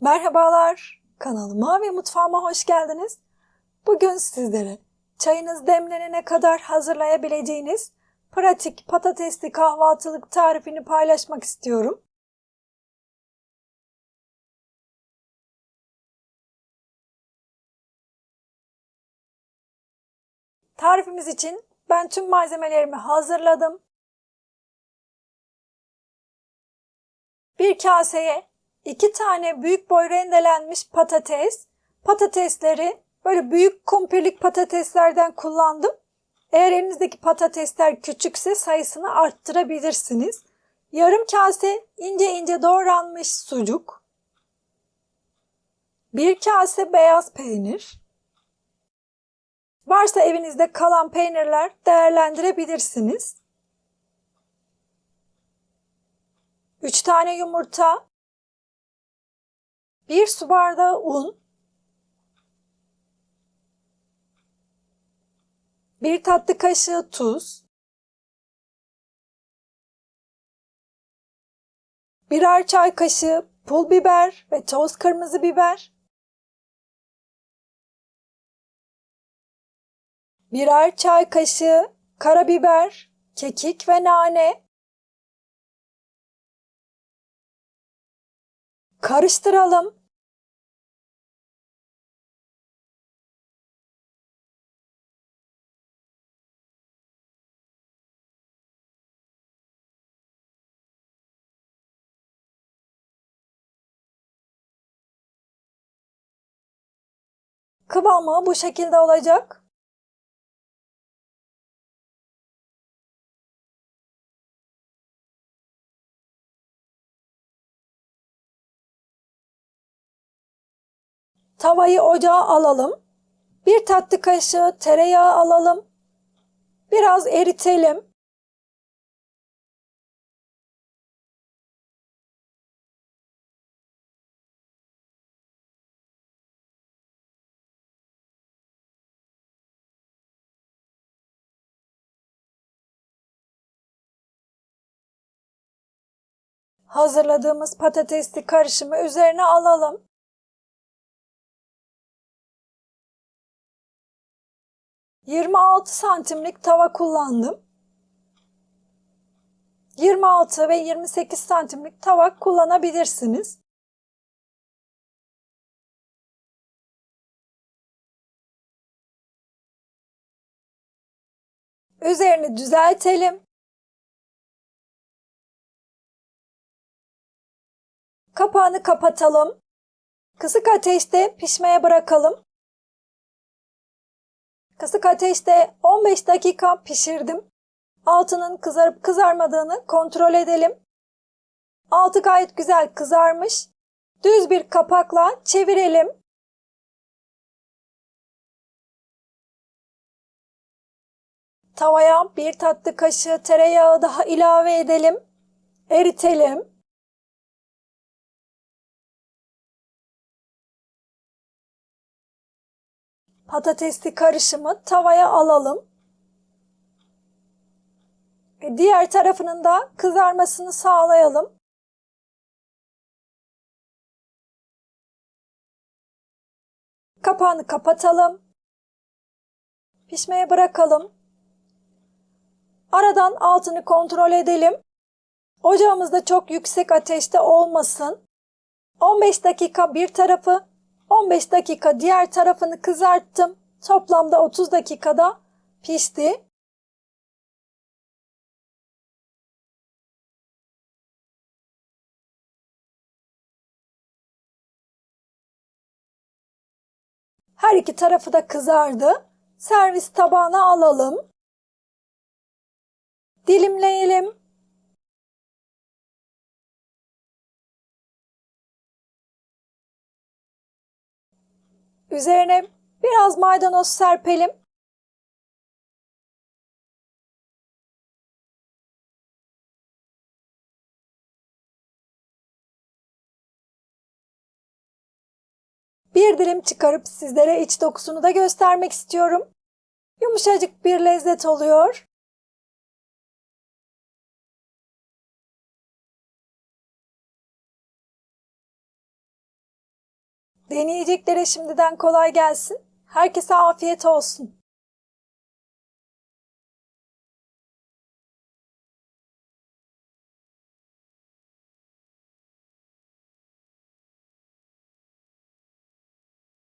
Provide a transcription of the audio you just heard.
Merhabalar, kanalıma ve mutfağıma hoş geldiniz. Bugün sizlere çayınız demlenene kadar hazırlayabileceğiniz pratik patatesli kahvaltılık tarifini paylaşmak istiyorum. Tarifimiz için ben tüm malzemelerimi hazırladım. Bir kaseye iki tane büyük boy rendelenmiş patates. Patatesleri böyle büyük kumpirlik patateslerden kullandım. Eğer elinizdeki patatesler küçükse sayısını arttırabilirsiniz. Yarım kase ince ince doğranmış sucuk. Bir kase beyaz peynir. Varsa evinizde kalan peynirler değerlendirebilirsiniz. 3 tane yumurta, 1 su bardağı un, 1 tatlı kaşığı tuz, birer çay kaşığı pul biber ve toz kırmızı biber, birer çay kaşığı karabiber, kekik ve nane, Karıştıralım. Kıvamı bu şekilde olacak. Tavayı ocağa alalım. Bir tatlı kaşığı tereyağı alalım. Biraz eritelim. Hazırladığımız patatesli karışımı üzerine alalım. 26 santimlik tava kullandım. 26 ve 28 santimlik tava kullanabilirsiniz. Üzerini düzeltelim. Kapağını kapatalım. Kısık ateşte pişmeye bırakalım. Kısık ateşte 15 dakika pişirdim. Altının kızarıp kızarmadığını kontrol edelim. Altı gayet güzel kızarmış. Düz bir kapakla çevirelim. Tavaya bir tatlı kaşığı tereyağı daha ilave edelim. Eritelim. Patatesli karışımı tavaya alalım. Diğer tarafının da kızarmasını sağlayalım. Kapağını kapatalım. Pişmeye bırakalım. Aradan altını kontrol edelim. Ocağımızda çok yüksek ateşte olmasın. 15 dakika bir tarafı, 15 dakika diğer tarafını kızarttım. Toplamda 30 dakikada pişti. Her iki tarafı da kızardı. Servis tabağına alalım. Dilimleyelim. Üzerine biraz maydanoz serpelim. Bir dilim çıkarıp sizlere iç dokusunu da göstermek istiyorum. Yumuşacık bir lezzet oluyor. Deneyeceklere şimdiden kolay gelsin. Herkese afiyet olsun.